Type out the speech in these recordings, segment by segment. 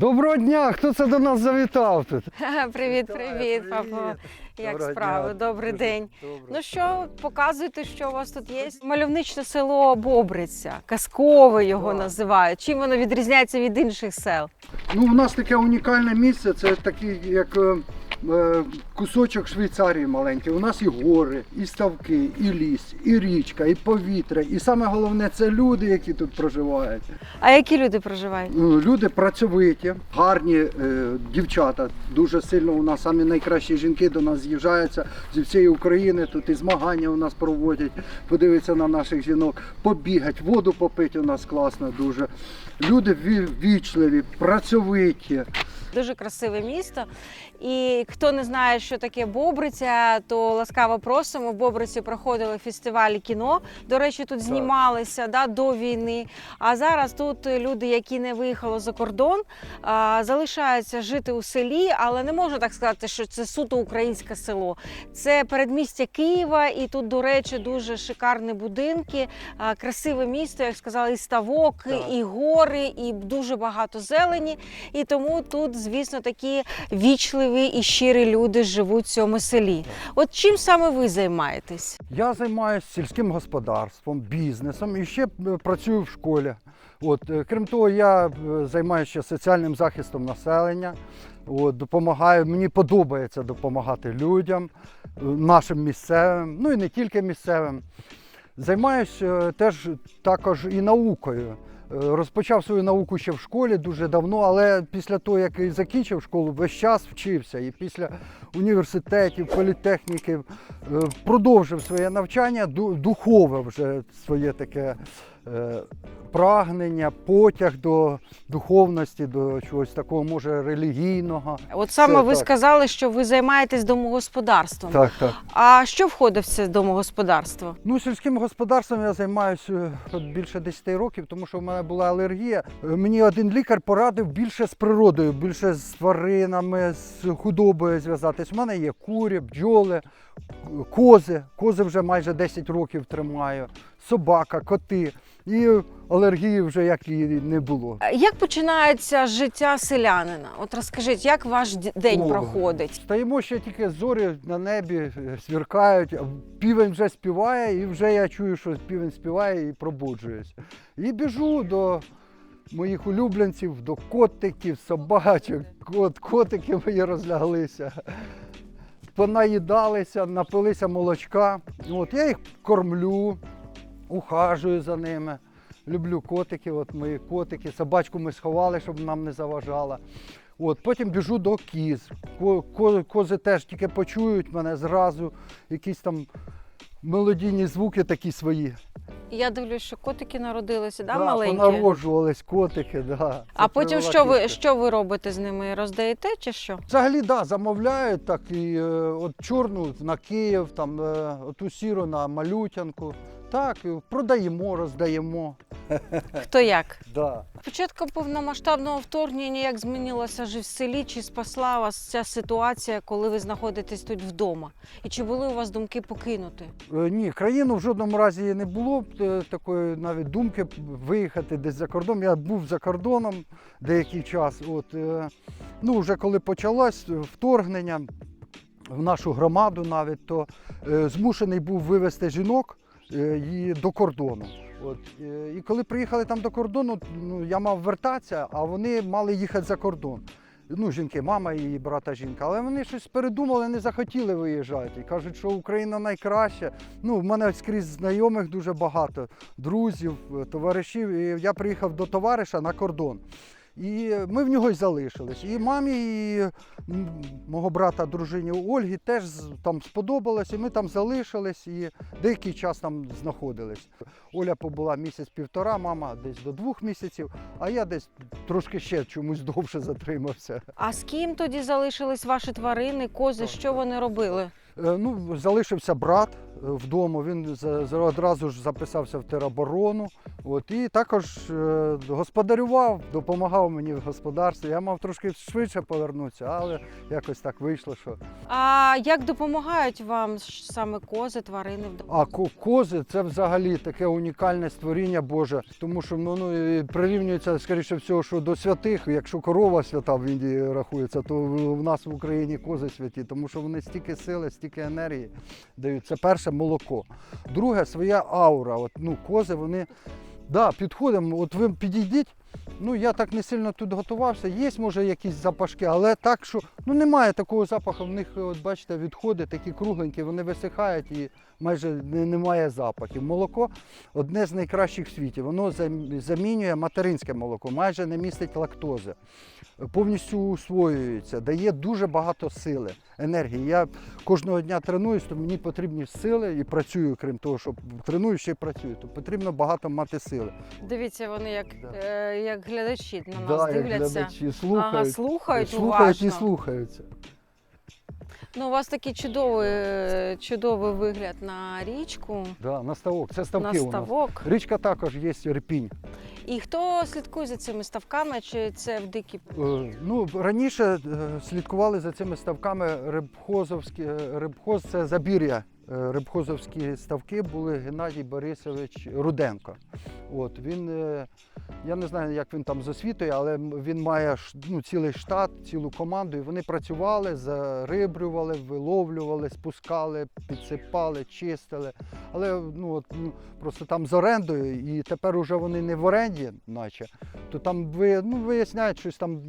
Доброго дня! Хто це до нас завітав тут? Привіт, привіт, папа. Як справи? Добрий день. Ну що, показуйте, що у вас тут є. Мальовничне село Бобриця, казкове його називають. Чим воно відрізняється від інших сел? Ну, у нас таке унікальне місце, це такий як е, кусочок Швейцарії маленький. У нас і гори, і ставки, і ліс, і річка, і повітря. І саме головне це люди, які тут проживають. А які люди проживають? Ну, Люди працьовиті, гарні е, дівчата. Дуже сильно у нас самі найкращі жінки до нас з'їжджаються зі всієї України. Тут і змагання у нас проводять. Подивитися на наших жінок, побігать, воду попити у нас класно дуже. Люди ві- вічливі, працьовиті. Дуже красиве місто. І хто не знає, що таке Бобриця, то ласкаво просимо. В Бобриці проходили фестивалі кіно. До речі, тут знімалися да, до війни. А зараз тут люди, які не виїхали за кордон, а, залишаються жити у селі, але не можна так сказати, що це суто українське село. Це передмістя Києва, і тут, до речі, дуже шикарні будинки, а, красиве місто, як сказали, і ставок, Так. і гори, і дуже багато зелені. І тому тут, звісно, такі вічливі і щирі люди живуть в цьому селі. От чим саме ви займаєтесь? Я займаюся сільським господарством, бізнесом і ще е, працюю в школі. От, е, крім того, я е, займаюся соціальним захистом населення. От, допомагаю, мені подобається допомагати людям, нашим місцевим, ну і не тільки місцевим. Займаюся теж також і наукою. Е, Розпочав свою науку ще в школі дуже давно, але після того, як закінчив школу, весь час вчився. І після університетів, політехніків е, продовжив своє навчання, духове вже своє таке прагнення, потяг до духовності, до чогось такого, може, релігійного. От саме Це ви так. сказали, що ви займаєтесь домогосподарством. Так, так. А що входить в це домогосподарство? Ну, сільським господарством я займаюся більше 10 років, тому що в мене була алергія. Е, Мені один лікар порадив більше з природою, більше з тваринами, з худобою зв'язатись. У мене є курі, бджоли, кози. Кози вже майже 10 років тримаю, собака, коти. І алергії вже як і не було. Як починається життя селянина? От розкажіть, як ваш день О, проходить? Стаємо ще тільки зорі на небі е, свіркають, півень вже співає, і вже я чую, що півень співає і пробуджуюсь. І біжу до моїх улюбленців, до котиків, собачок. От котики мої розляглися. Понаїдалися, напилися молочка. От я їх кормлю, ухажую за ними. Люблю котиків, от мої котики. Собачку ми сховали, щоб нам не заважала. От, потім біжу до кіз. Ко- ко- Кози теж тільки почують мене зразу, якісь там мелодійні звуки такі свої. Я дивлюсь, що котики народилися, да, маленькі? Понароджувались котики, да. А Це потім що ви, що ви робите з ними? Роздаєте чи що? Взагалі, да, замовляють так і е, от чорну на Київ, там е, оту сіру на малютянку. Так, і продаємо, роздаємо. Хто як? Да. Початку повномасштабного вторгнення як змінилося жив в селі? Чи спасла вас ця ситуація, коли ви знаходитесь тут вдома? І чи були у вас думки покинути? Е, Ні, країну в жодному разі не було такої навіть думки виїхати десь за кордон. Я був за кордоном деякий час. От, е, ну, вже коли почалось вторгнення в нашу громаду навіть, то е, змушений був вивезти жінок е, до кордону. От, е, і коли приїхали там до кордону, ну, я мав вертатися, а вони мали їхати за кордон. Ну, жінки, мама її брата жінка, але вони щось передумали, не захотіли виїжджати. І кажуть, що Україна найкраща. Ну, в мене скрізь знайомих дуже багато, друзів, е, товаришів. І я приїхав до товариша на кордон. І ми в нього й залишились. І мамі, і мого брата, дружині Ольги теж там сподобалось, і ми там залишились і деякий час там знаходились. Оля побула місяць-півтора, мама десь до двох місяців, а я десь трошки ще чомусь довше затримався. А з ким тоді залишились ваші тварини, кози? Що вони робили? Е, Ну, залишився брат вдома. Він одразу ж записався в тероборону. От, і також е, господарював, допомагав мені в господарстві. Я мав трошки швидше повернутися, але якось так вийшло, що. А як допомагають вам саме кози, тварини вдома? А кози це взагалі таке унікальне створіння Боже, тому що ну, ну, прирівнюється, скоріше всього, що до святих. Якщо корова свята в Індії рахується, то в нас в Україні кози святі, тому що вони стільки сили, стільки енергії дають. Це перше молоко. Друге, своя аура. От, ну, кози, вони. Да, підходимо, от ви підійдіть. Ну, я так не сильно тут готувався. Є, може, якісь запашки, але так, що ну, немає такого запаху. В них, от бачите, відходи такі кругленькі, вони висихають і майже немає запахів. Молоко одне з найкращих в світі. Воно зам- замінює материнське молоко, майже не містить лактози, повністю усвоюється, дає дуже багато сили, енергії. Я кожного дня тренуюсь, то мені потрібні сили і працюю, крім того, що треную, ще й працюю. То потрібно багато мати сили. Дивіться, вони як, Да. е, як глядачі на нас Да, дивляться. глядачі слухають, Ага, слухають, слухають і слухаються. Ну, у вас такий чудовий, е, чудовий вигляд на річку, Да, на ставок. Це на ставки у нас. Річка також є Ірпінь. І хто слідкує за цими ставками, чи це в дикі? Е, Ну, раніше е, слідкували за цими ставками рибхозовські. Рибхоз це Забір'я. Е, Рибхозовські ставки були Геннадій Борисович Руденко. От він, е, я не знаю, як він там з освітою, але він має ну, цілий штат, цілу команду. І вони працювали, зарибрювали, виловлювали, спускали, підсипали, чистили. Але ну, от, ну, просто там з орендою, і тепер уже вони не в оренді, наче, то там ви, ну, виясняють щось там,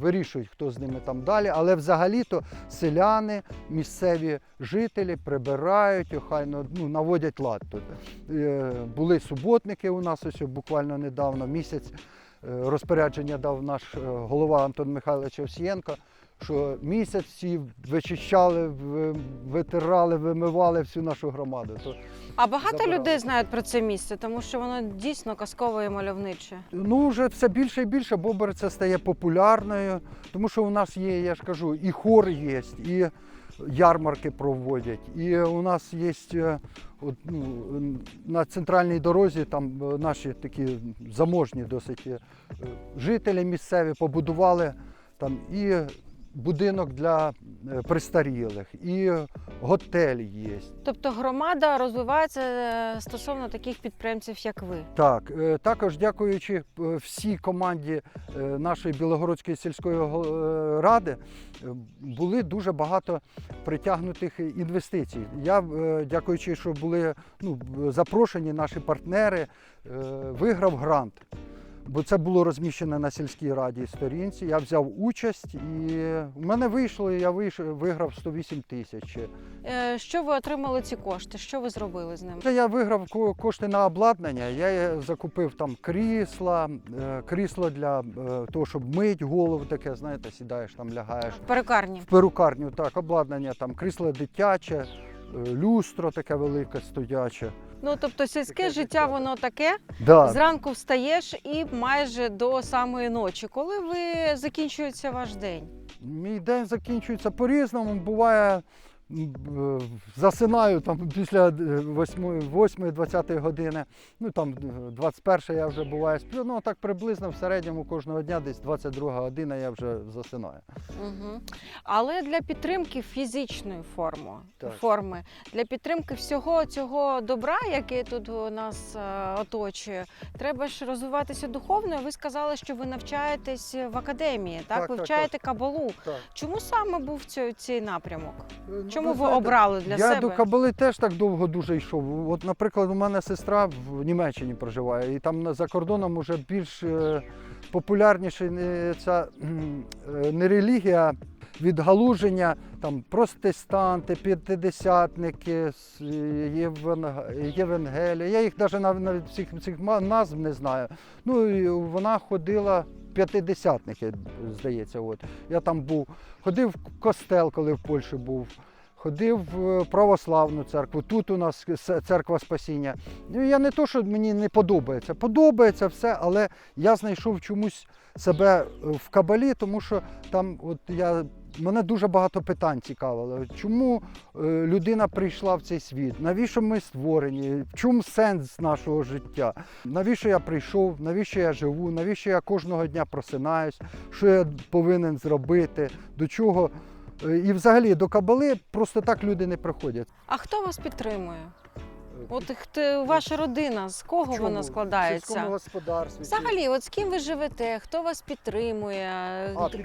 вирішують, хто з ними там далі. Але взагалі-то селяни, місцеві жителі прибирають, охайно ну, наводять лад тут. Е, Були суботники у нас ось буквально недавно, місяць е, розпорядження дав наш е, голова Антон Михайлович Овсієнко, що місяць всі вичищали, витирали, вимивали всю нашу громаду. То А багато Забирали. людей знають про це місце, тому що воно дійсно казкове і мальовниче. Ну, вже все більше і більше бобриця стає популярною, тому що у нас є, я ж кажу, і хор є, і ярмарки проводять. І у нас є е, ну, на центральній дорозі там е, наші такі заможні досить е, жителі місцеві побудували там і будинок для е, престарілих, і готель є. Тобто громада розвивається е, стосовно таких підприємців, як ви. Так, е, також дякуючи всій команді нашої Білогородської сільської ради, були дуже багато притягнутих інвестицій. Я, дякуючи, що були ну, запрошені наші партнери, виграв грант. Бо це було розміщено на сільській раді сторінці. Я взяв участь і в мене вийшло, я виграв 108 тисяч. Е, Що ви отримали ці кошти? Що ви зробили з ними? Я виграв ко- кошти на обладнання. Я е, закупив там крісла, е, крісло для того, щоб мить голову, таке, знаєте, сідаєш там, лягаєш. В перукарні. В перукарню так, обладнання, там крісло дитяче, люстро таке велике стояче. Ну тобто сільське Таке життя життя. воно таке. Да. Зранку встаєш і майже до самої ночі. Коли ви закінчується ваш день? Мій день закінчується по-різному. Буває, засинаю там після 8-20 години. Ну там е, 21 я вже буває сплю. Ну так приблизно в середньому кожного дня, десь 22 година я вже засинаю. Угу. Але для підтримки фізичної форми, Так. форми, для підтримки всього цього добра, яке тут у нас е, оточує, треба ж розвиватися духовно. Ви сказали, що ви навчаєтесь в академії, так? Так, ви так, вчаєте кабалу. Так. Чому саме був цей, цей напрямок? Ну, Чому ви знаєте, обрали для я себе? до кабали теж так довго дуже йшов. От, наприклад, у мене сестра в Німеччині проживає, і там за кордоном вже більш е, популярніше не, ця е, не релігія. Відгалуження там протестанти, п'ятидесятники, євангелія. Я їх навіть навіть, навіть всіх цих назв не знаю. Ну і вона ходила п'ятидесятники, здається. От я там був, ходив в костел, коли в Польщі був. Ходив в православну церкву. Тут у нас церква спасіння. Ну, я не то, що мені не подобається. Подобається все, але я знайшов чомусь себе в кабалі, тому що там, от я мене дуже багато питань цікавило. Чому е, людина прийшла в цей світ? Навіщо ми створені? В чому сенс нашого життя? Навіщо я прийшов? Навіщо я живу? Навіщо я кожного дня просинаюсь? Що я повинен зробити? До чого? Е, І взагалі до кабали просто так люди не приходять. А хто вас підтримує? От хто ваша родина, з кого чому? вона В складається? сільському господарстві. Взагалі, от з ким ви живете? Хто вас підтримує?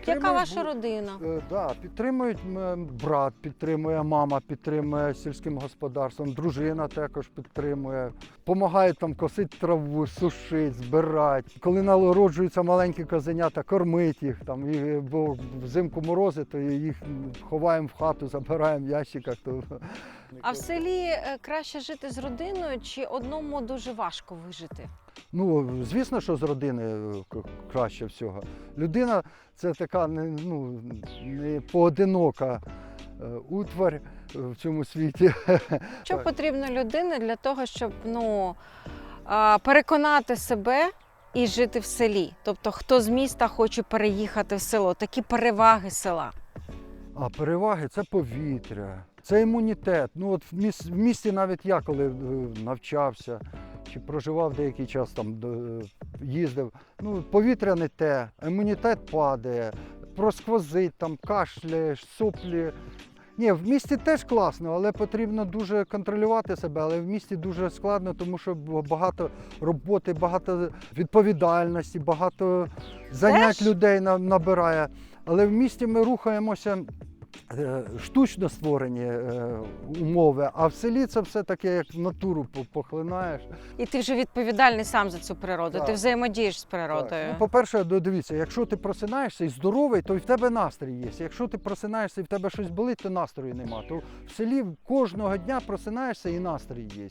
Яка ваша бу- родина? Е, Да, підтримують м, брат, підтримує мама, підтримує сільським господарством, дружина також підтримує. Помагають там косити траву, сушити, збирати. Коли народжуються маленькі козенята, кормить їх там. І, бо взимку морози, то їх ховаємо в хату, забираємо в ящиках. То... А в селі е, краще жити з родиною чи одному дуже важко вижити? Ну, звісно, що з родини е, краще всього. Людина це така ну, не поодинока е, утварь е, в цьому світі. Що потрібно людині для того, щоб ну, переконати себе і жити в селі? Тобто, хто з міста хоче переїхати в село, такі переваги села. А переваги це повітря, це імунітет. Ну от в, міс, в місті навіть я коли е, навчався чи проживав деякий час там, їздив. Ну, повітря не те, імунітет падає, просквозить, там кашляєш, соплі. Ні, в місті теж класно, але потрібно дуже контролювати себе. Але в місті дуже складно, тому що багато роботи, багато відповідальності, багато занять Теж? людей набирає. Але в місті ми рухаємося е, штучно створені е, умови, а в селі це все таке, як натуру похлинаєш. І ти вже відповідальний сам за цю природу, Так. ти взаємодієш з природою. Ну, по-перше, дивіться, якщо ти просинаєшся і здоровий, то і в тебе настрій є. Якщо ти просинаєшся і в тебе щось болить, то настрою нема. То в селі кожного дня просинаєшся і настрій є.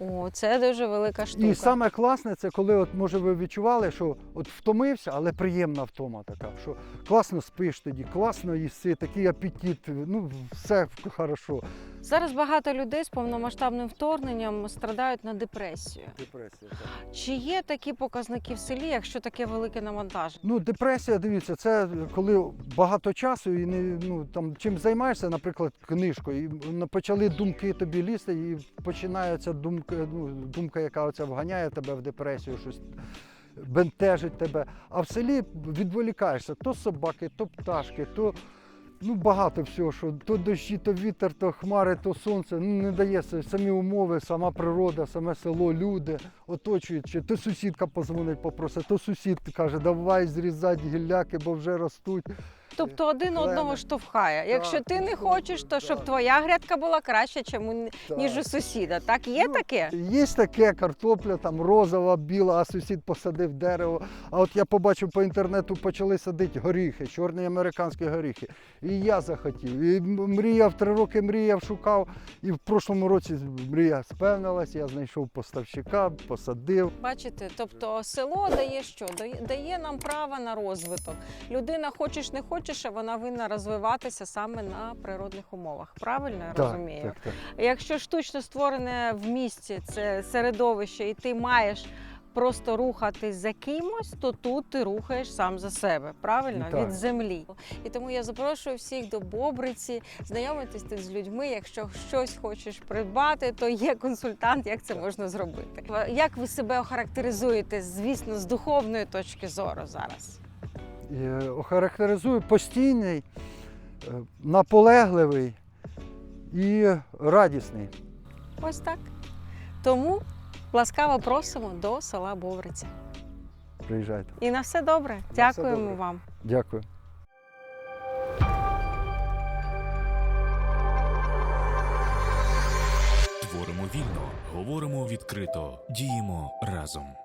О, це дуже велика штука. І саме класне, це коли, от може ви відчували, що от втомився, але приємна втома така, що класно спиш тоді, класно їси, такий апетит, ну все хорошо. Зараз багато людей з повномасштабним вторгненням страдають на депресію. Депресія. Чи є такі показники в селі, якщо таке велике навантаження? Ну, депресія, дивіться, це коли багато часу і не ну там чим займаєшся, наприклад, книжкою, і почали думки тобі лізти, і починається думка, ну, думка, яка оця вганяє тебе в депресію, щось бентежить тебе. А в селі відволікаєшся то собаки, то пташки, то. Ну, багато всього, що то дощі, то вітер, то хмари, то сонце. Ну, не дає самі умови, сама природа, саме село, люди оточують. Чи то сусідка позвонить, попросить, то сусід каже, давай зрізати гілляки, бо вже ростуть. Тобто один одного штовхає. Якщо ти не хочеш, то щоб твоя грядка була краще, чим ніж у сусіда. Так є Ну, таке? Є таке картопля, там розова, біла, а сусід посадив дерево. А от я побачив по інтернету, почали садити горіхи, чорні американські горіхи. І я захотів. І мріяв три роки, мріяв, шукав. І в прошлому році мрія спевнилась, я знайшов поставщика, посадив. Бачите, тобто село дає що? Дає нам право на розвиток. Людина, хочеш не хочеш, а вона винна розвиватися саме на природних умовах. Правильно я розумію? так, так. Якщо штучно створене в місті це середовище, і ти маєш просто рухатись за кимось, то тут ти рухаєш сам за себе, правильно? Так. Від землі. І тому я запрошую всіх до Бобриці, знайомитись тут з людьми. Якщо щось хочеш придбати, то є консультант, як це можна зробити. Як ви себе охарактеризуєте, звісно, з духовної точки зору зараз? Е, Охарактеризую постійний, е, наполегливий і радісний. Ось так. Тому ласкаво просимо до села Бобриця. Приїжджайте. І на все добре. все Дякуємо добре. вам. Дякую. Творимо вільно, говоримо відкрито, діємо разом.